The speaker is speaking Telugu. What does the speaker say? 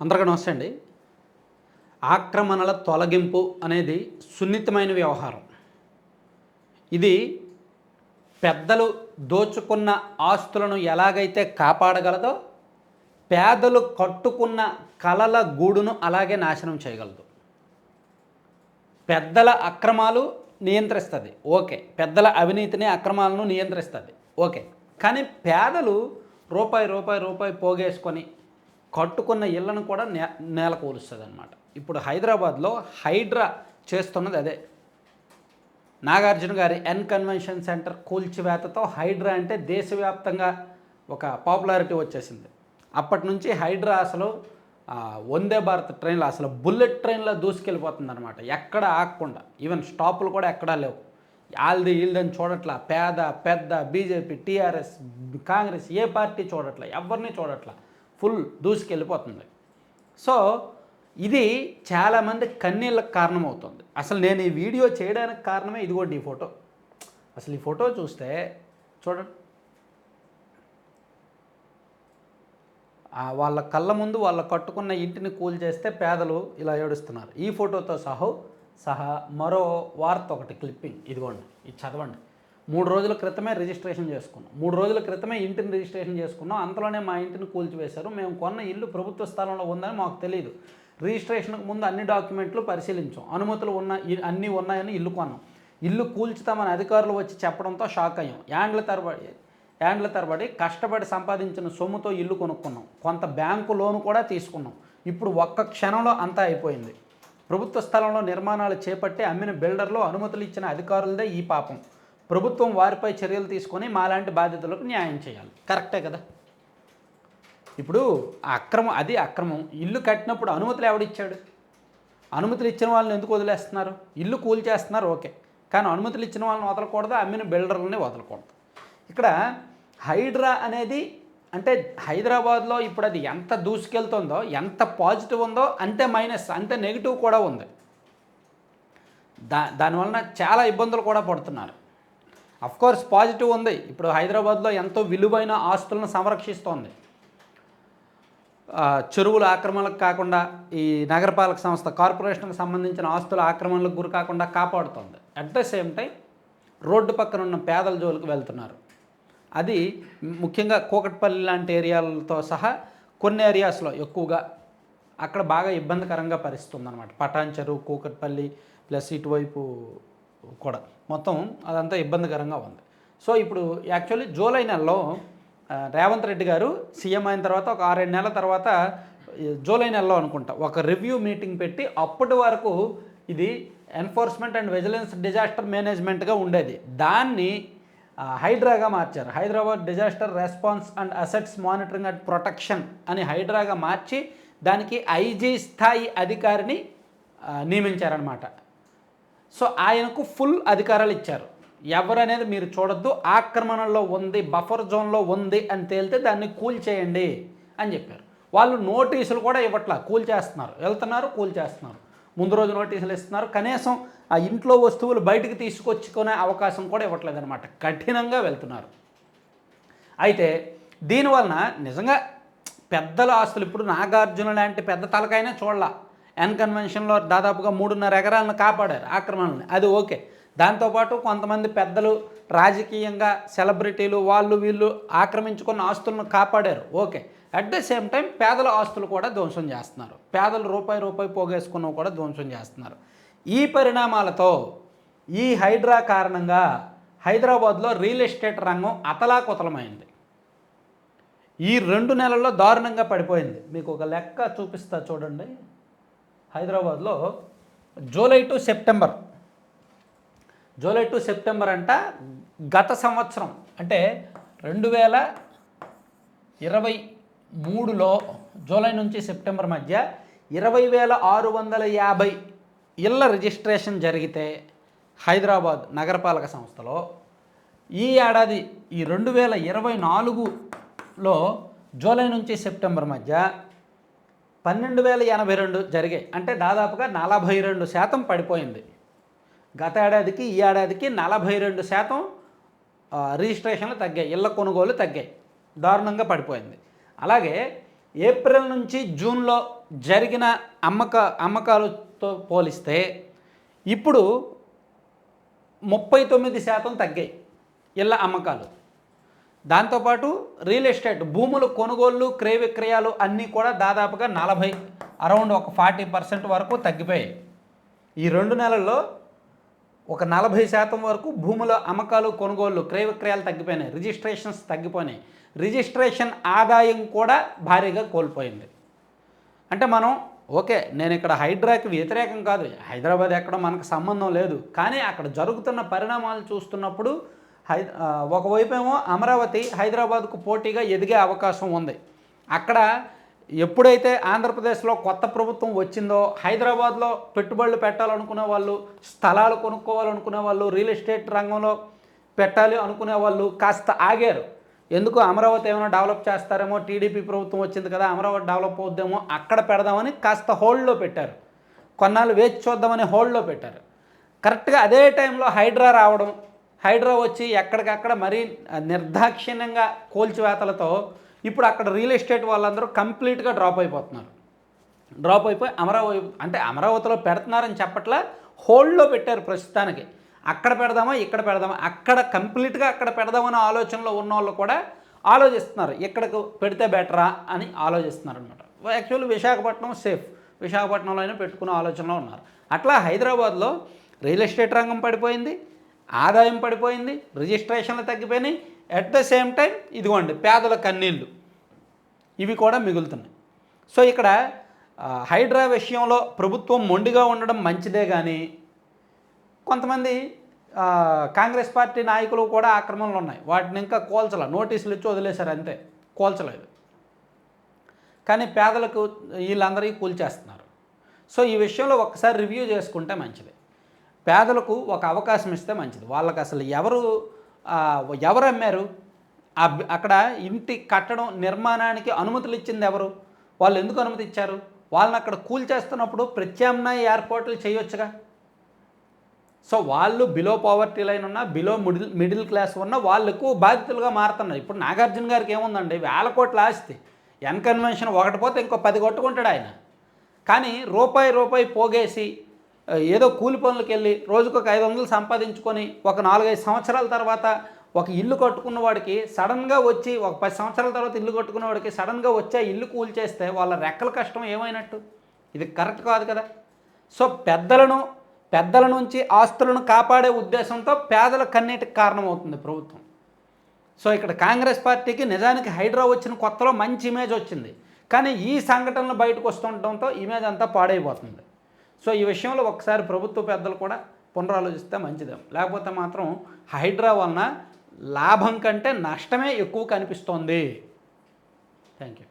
అందరికీ నమస్తే అండి. ఆక్రమణల తొలగింపు అనేది సున్నితమైన వ్యవహారం. ఇది పెద్దలు దోచుకున్న ఆస్తులను ఎలాగైతే కాపాడగలదో పేదలు కట్టుకున్న కలల గూడును అలాగే నాశనం చేయగలదు. పెద్దల అక్రమాలు నియంత్రిస్తుంది. ఓకే. పెద్దల అవినీతిని అక్రమాలను నియంత్రిస్తుంది. ఓకే. కానీ పేదలు రూపాయి రూపాయి రూపాయి పోగేసుకొని కట్టుకున్న ఇళ్ళను కూడా నే నేల కూలుస్తుంది అనమాట ఇప్పుడు హైదరాబాద్లో హైడ్రా చేస్తున్నది అదే. నాగార్జున గారి ఎన్ కన్వెన్షన్ సెంటర్ కూల్చివేతతో హైడ్రా అంటే దేశవ్యాప్తంగా ఒక పాపులారిటీ వచ్చేసింది. అప్పటి నుంచి హైడ్రా అసలు వందే భారత్ ట్రైన్లో అసలు బుల్లెట్ ట్రైన్లో దూసుకెళ్ళిపోతుంది అనమాట ఎక్కడ ఆగకుండా. ఈవెన్ స్టాపులు కూడా ఎక్కడా లేవు. ఆల్ది ఈల్దని చూడట్లా పేద పెద్ద బీజేపీ టీఆర్ఎస్ కాంగ్రెస్ ఏ పార్టీ చూడట్లా ఎవరిని చూడట్లా. ఫుల్ దూసుకెళ్ళిపోతుంది. సో ఇది చాలామంది కన్నీళ్ళకి కారణమవుతుంది. అసలు నేను ఈ వీడియో చేయడానికి కారణమే ఇదిగోండి ఈ ఫోటో. అసలు ఈ ఫోటో చూస్తే చూడండి. వాళ్ళ కళ్ళ ముందు వాళ్ళ కట్టుకున్న ఇంటిని కూల్ చేస్తే పేదలు ఇలా ఏడుస్తున్నారు. ఈ ఫోటోతో సహా సహా మరో వార్త ఒకటి క్లిప్పింగ్. ఇదిగోండి ఇది చదవండి. మూడు రోజుల క్రితమే రిజిస్ట్రేషన్ చేసుకున్నాం. మూడు రోజుల క్రితమే ఇంటిని రిజిస్ట్రేషన్ చేసుకున్నాం. అంతలోనే మా ఇంటిని కూల్చివేశారు. మేము కొన్న ఇల్లు ప్రభుత్వ స్థలంలో ఉందని మాకు తెలియదు రిజిస్ట్రేషన్కు ముందు అన్ని డాక్యుమెంట్లు పరిశీలించాం. అనుమతులు ఉన్న అన్నీ ఉన్నాయని ఇల్లు కొన్నాం. ఇల్లు కూల్చుతామని అధికారులు వచ్చి చెప్పడంతో షాక్ అయ్యాం. యాండ్ల తరబడి యాండ్ల తరబడి కష్టపడి సంపాదించిన సొమ్ముతో ఇల్లు కొనుక్కున్నాం. కొంత బ్యాంకు లోను కూడా తీసుకున్నాం. ఇప్పుడు ఒక్క క్షణంలో అంతా అయిపోయింది. ప్రభుత్వ స్థలంలో నిర్మాణాలు చేపట్టి అమ్మిన బిల్డర్లు అనుమతులు ఇచ్చిన అధికారులదే ఈ పాపం. ప్రభుత్వం వారిపై చర్యలు తీసుకొని మాలాంటి బాధితులకు న్యాయం చేయాలి. కరెక్టే కదా? ఇప్పుడు అక్రమం అది అక్రమం. ఇల్లు కట్టినప్పుడు అనుమతులు ఎవడిచ్చాడు? అనుమతులు ఇచ్చిన వాళ్ళని ఎందుకు వదిలేస్తున్నారు? ఇల్లు కూల్చేస్తున్నారు ఓకే. కానీ అనుమతులు ఇచ్చిన వాళ్ళని వదలకూడదు అమ్మిన బిల్డర్లని వదలకూడదు. ఇక్కడ హైడ్రా అనేది అంటే హైదరాబాద్లో ఇప్పుడు అది ఎంత దూసుకెళ్తుందో ఎంత పాజిటివ్ ఉందో అంతే మైనస్ అంతే నెగిటివ్ కూడా ఉంది. దా దానివలన చాలా ఇబ్బందులు కూడా పడుతున్నారు. కోర్స్ పాజిటివ్ ఉంది. ఇప్పుడు హైదరాబాద్లో ఎంతో విలువైన ఆస్తులను సంరక్షిస్తోంది. చెరువుల ఆక్రమణలకు కాకుండా ఈ నగరపాలక సంస్థ కార్పొరేషన్కు సంబంధించిన ఆస్తుల ఆక్రమణలకు గురి కాకుండా కాపాడుతోంది. At the same time road పక్కన ఉన్న పేదల జోలికి వెళ్తున్నారు. అది ముఖ్యంగా కూకట్పల్లి లాంటి ఏరియాలతో సహా కొన్ని ఏరియాస్లో ఎక్కువగా అక్కడ బాగా ఇబ్బందికరంగా పరిస్థితుంది అనమాట పటాన్ చెరువు కూకట్పల్లి ప్లస్ ఇటువైపు కూడా. మొత్తం అదంతా ఇబ్బందికరంగా ఉంది. సో ఇప్పుడు యాక్చువల్లీ జూలై నెలలో రేవంత్ రెడ్డి గారు సీఎం అయిన తర్వాత ఒక ఆరేడు నెలల తర్వాత జూలై నెలలో అనుకుంటా ఒక రివ్యూ మీటింగ్ పెట్టి అప్పటి వరకు ఇది ఎన్ఫోర్స్మెంట్ అండ్ విజిలెన్స్ డిజాస్టర్ మేనేజ్మెంట్గా ఉండేది. దాన్ని హైడ్రాగా మార్చారు. Hyderabad disaster response and assets monitoring and protection అని హైడ్రాగా మార్చి దానికి ఐజీ స్థాయి అధికారిని నియమించారనమాట సో ఆయనకు ఫుల్ అధికారాలు ఇచ్చారు. ఎవరనేది మీరు చూడొద్దు. ఆక్రమణలో ఉంది బఫర్ జోన్లో ఉంది అని తేలితే దాన్ని కూల్ చేయండి అని చెప్పారు. వాళ్ళు నోటీసులు కూడా ఇవ్వట్లా కూల్ చేస్తున్నారు. వెళ్తున్నారు కూల్ చేస్తున్నారు. ముందు రోజు నోటీసులు ఇస్తున్నారు. కనీసం ఆ ఇంట్లో వస్తువులు బయటకు తీసుకొచ్చుకునే అవకాశం కూడా ఇవ్వట్లేదనమాట కఠినంగా వెళ్తున్నారు. అయితే దీనివలన నిజంగా పెద్దల ఆస్తులు ఇప్పుడు నాగార్జున లాంటి పెద్ద తలకైనా చూడాల. ఎన్ కన్వెన్షన్లో దాదాపుగా మూడున్నర ఎకరాలను కాపాడారు ఆక్రమణని అది ఓకే. దాంతోపాటు కొంతమంది పెద్దలు రాజకీయంగా సెలబ్రిటీలు వాళ్ళు వీళ్ళు ఆక్రమించుకున్న ఆస్తులను కాపాడారు. Okay. At the same time పేదల ఆస్తులు కూడా ధ్వంసం చేస్తున్నారు. పేదలు రూపాయి రూపాయి పోగేసుకున్నవి కూడా ధ్వంసం చేస్తున్నారు. ఈ పరిణామాలతో ఈ హైడ్రా కారణంగా హైదరాబాద్లో రియల్ ఎస్టేట్ రంగం అతలాకుతలమైంది. ఈ రెండు నెలల్లో దారుణంగా పడిపోయింది. మీకు ఒక లెక్క చూపిస్తా చూడండి. హైదరాబాద్లో July to September. July to September అంట గత సంవత్సరం. అంటే రెండు వేల ఇరవై మూడులో జూలై నుంచి సెప్టెంబర్ మధ్య ఇరవై వేల ఆరు వందల యాభై ఇళ్ళ రిజిస్ట్రేషన్ జరిగితే హైదరాబాద్ నగరపాలక సంస్థలో ఈ ఏడాది ఈ రెండు వేల ఇరవై నాలుగులో జూలై నుంచి సెప్టెంబర్ మధ్య పన్నెండు వేల ఎనభై రెండు జరిగాయి. అంటే దాదాపుగా నలభై రెండు శాతం పడిపోయింది. గత ఏడాదికి ఈ ఏడాదికి నలభై రెండు శాతం రిజిస్ట్రేషన్లు తగ్గాయి. ఇళ్ళ కొనుగోలు తగ్గాయి. దారుణంగా పడిపోయింది. అలాగే ఏప్రిల్ నుంచి జూన్లో జరిగిన అమ్మక అమ్మకాలతో పోలిస్తే ఇప్పుడు ముప్పై తొమ్మిది శాతం తగ్గాయి ఇళ్ళ అమ్మకాలు. దాంతోపాటు రియల్ ఎస్టేట్ భూములు కొనుగోళ్ళు క్రయ విక్రయాలు అన్నీ కూడా దాదాపుగా నలభై అరౌండ్ ఒక ఫార్టీ పర్సెంట్ వరకు తగ్గిపోయాయి. ఈ రెండు నెలల్లో ఒక నలభై శాతం వరకు భూముల అమ్మకాలు కొనుగోళ్ళు క్రయ విక్రయాలు తగ్గిపోయినాయి. రిజిస్ట్రేషన్స్ తగ్గిపోయినాయి. రిజిస్ట్రేషన్ ఆదాయం కూడా భారీగా కోల్పోయింది. అంటే మనం ఓకే నేను ఇక్కడ హైడ్రాకి వ్యతిరేకం కాదు. హైదరాబాద్ ఎక్కడ మనకు సంబంధం లేదు. కానీ అక్కడ జరుగుతున్న పరిణామాలు చూస్తున్నప్పుడు హై ఒకవైపేమో ఏమో అమరావతి హైదరాబాద్కు పోటీగా ఎదిగే అవకాశం ఉంది. అక్కడ ఎప్పుడైతే ఆంధ్రప్రదేశ్లో కొత్త ప్రభుత్వం వచ్చిందో హైదరాబాద్లో పెట్టుబడులు పెట్టాలనుకునే వాళ్ళు స్థలాలు కొనుక్కోవాలనుకునే వాళ్ళు రియల్ ఎస్టేట్ రంగంలో పెట్టాలి అనుకునే వాళ్ళు కాస్త ఆగారు. ఎందుకు? అమరావతి ఏమైనా డెవలప్ చేస్తారేమో టీడీపీ ప్రభుత్వం వచ్చింది కదా అమరావతి డెవలప్ అవుద్దేమో అక్కడ పెడదామని కాస్త హోల్డ్లో పెట్టారు. కొన్నాళ్ళు వేచి చూద్దామని హోల్డ్లో పెట్టారు. కరెక్ట్గా అదే టైంలో హైడ్రా రావడం హైడ్రా వచ్చి ఎక్కడికక్కడ మరీ నిర్దాక్షిణ్యంగా కోల్చివేతలతో ఇప్పుడు అక్కడ రియల్ ఎస్టేట్ వాళ్ళందరూ కంప్లీట్గా డ్రాప్ అయిపోతున్నారు. డ్రాప్ అయిపోయి అమరావతి అంటే అమరావతిలో పెడుతున్నారని చెప్పట్లా హోల్డ్లో పెట్టారు ప్రస్తుతానికి. అక్కడ పెడదామా ఇక్కడ పెడదామా అక్కడ కంప్లీట్గా అక్కడ పెడదామనే ఆలోచనలో ఉన్న వాళ్ళు కూడా ఆలోచిస్తున్నారు. ఇక్కడికి పెడితే బెటరా అని ఆలోచిస్తున్నారు అనమాట యాక్చువల్లీ విశాఖపట్నం సేఫ్. విశాఖపట్నంలో అయినా పెట్టుకునే ఆలోచనలో ఉన్నారు. అట్లా హైదరాబాద్లో రియల్ ఎస్టేట్ రంగం పడిపోయింది. ఆదాయం పడిపోయింది రిజిస్ట్రేషన్లు తగ్గిపోయినాయి. అట్ ద సేమ్ టైం ఇదిగోండి పేదల కన్నీళ్ళు ఇవి కూడా మిగులుతున్నాయి. సో ఇక్కడ హైడ్రా విషయంలో ప్రభుత్వం మొండిగా ఉండడం మంచిదే కానీ కొంతమంది కాంగ్రెస్ పార్టీ నాయకులు కూడా ఆక్రమణలు ఉన్నాయి. వాటిని ఇంకా కోల్చల. నోటీసులు ఇచ్చి వదిలేశారు అంతే. కోల్చలేదు. కానీ పేదలకు వీళ్ళందరికీ కూల్చేస్తున్నారు. సో ఈ విషయంలో ఒక్కసారి రివ్యూ చేసుకుంటే మంచిది. పేదలకు ఒక అవకాశం ఇస్తే మంచిది. వాళ్ళకి అసలు ఎవరు ఎవరు అమ్మారు? అక్కడ ఇంటి కట్టడం నిర్మాణానికి అనుమతులు ఇచ్చింది ఎవరు? వాళ్ళు ఎందుకు అనుమతి ఇచ్చారు? వాళ్ళని అక్కడ కూల్చేస్తున్నప్పుడు ప్రత్యామ్నాయ ఏర్పాట్లు చేయొచ్చుగా? సో వాళ్ళు బిలో పావర్టీ లైన్ ఉన్న బిలో మిడిల్ మిడిల్ క్లాస్ ఉన్న వాళ్ళు ఎక్కువ బాధితులుగా మారుతున్నారు. ఇప్పుడు నాగార్జున గారికి ఏముందండి? వేల కోట్ల ఆస్తి. ఎన్ కన్వెన్షన్ ఒకటి పోతే ఇంకో పది కొట్టుకుంటాడు ఆయన. కానీ రూపాయి రూపాయి పోగేసి ఏదో కూలి పనులకు వెళ్ళి రోజుకు ఒక ఐదు వందలు సంపాదించుకొని ఒక నాలుగైదు సంవత్సరాల తర్వాత ఒక ఇల్లు కట్టుకున్న వాడికి సడన్గా వచ్చి ఒక పది సంవత్సరాల తర్వాత ఇల్లు కట్టుకున్న వాడికి సడన్గా వచ్చి ఆ ఇల్లు కూల్చేస్తే వాళ్ళ రెక్కల కష్టం ఏమైనట్టు? ఇది కరెక్ట్ కాదు కదా? సో పెద్దలను పెద్దల నుంచి ఆస్తులను కాపాడే ఉద్దేశంతో పేదల కన్నీటికి కారణమవుతుంది ప్రభుత్వం. సో ఇక్కడ కాంగ్రెస్ పార్టీకి నిజానికి హైడ్రా వచ్చిన కొత్తలో మంచి ఇమేజ్ వచ్చింది. కానీ ఈ సంఘటనలు బయటకు వస్తుండటంతో ఇమేజ్ అంతా పాడైపోతుంది. సో ఈ విషయంలో ఒకసారి ప్రభుత్వ పెద్దలు కూడా పునరాలోచిస్తే మంచిది. లేకపోతే మాత్రం హైడ్రా వలన లాభం కంటే నష్టమే ఎక్కువ కనిపిస్తోంది. Thank you